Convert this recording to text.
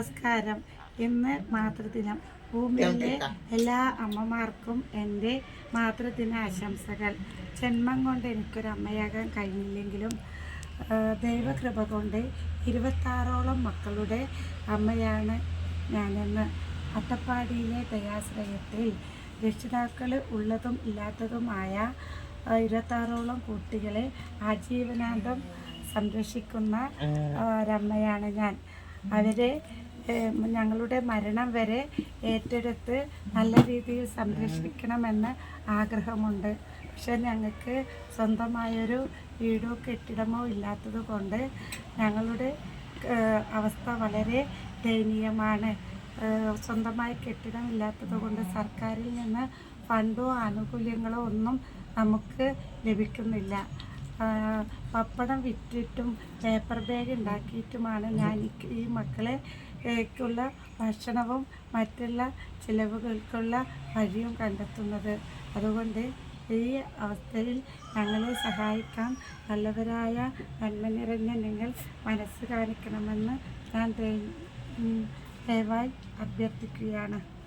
നമസ്കാരം. ഇന്ന് മാതൃദിനം. ഭൂമിയിലെ എല്ലാ അമ്മമാർക്കും എന്റെ മാതൃദിന ആശംസകൾ. ജന്മം കൊണ്ട് എനിക്കൊരു അമ്മയാകാൻ കഴിഞ്ഞില്ലെങ്കിലും ദൈവകൃപ കൊണ്ട് ഇരുപത്താറോളം മക്കളുടെ അമ്മയാണ് ഞാനെന്ന്. അട്ടപ്പാടിയിലെ ദയാശ്രയത്തിൽ രക്ഷിതാക്കൾ ഉള്ളതും ഇല്ലാത്തതുമായ ഇരുപത്താറോളം കുട്ടികളെ ആജീവനാന്തം സംരക്ഷിക്കുന്ന ഒരമ്മയാണ് ഞാൻ. അവരെ ഞങ്ങളുടെ മരണം വരെ ഏറ്റെടുത്ത് നല്ല രീതിയിൽ സംരക്ഷിക്കണമെന്ന് ആഗ്രഹമുണ്ട്. പക്ഷെ ഞങ്ങൾക്ക് സ്വന്തമായൊരു വീടോ കെട്ടിടമോ ഇല്ലാത്തത് കൊണ്ട് ഞങ്ങളുടെ അവസ്ഥ വളരെ ദയനീയമാണ്. സ്വന്തമായ കെട്ടിടം ഇല്ലാത്തത് കൊണ്ട് സർക്കാരിൽ നിന്ന് ഫണ്ടോ ആനുകൂല്യങ്ങളോ ഒന്നും നമുക്ക് ലഭിക്കുന്നില്ല. പപ്പടം വിറ്റിട്ടും പേപ്പർ ബാഗ് ഉണ്ടാക്കിയിട്ടുമാണ് ഞാൻ ഈ മക്കളെ ഏക്കുള്ള ഭക്ഷണവും മറ്റുള്ള ചിലവുകൾക്കുള്ള വഴിയും കണ്ടെത്തുന്നത്. അതുകൊണ്ട് ഈ അവസ്ഥയിൽ ഞങ്ങളെ സഹായിക്കാൻ നല്ലവരായ നന്മ നിറഞ്ഞ നിങ്ങൾ മനസ്സ് കാണിക്കണമെന്ന് ഞാൻ ദയവായി അഭ്യർത്ഥിക്കുകയാണ്.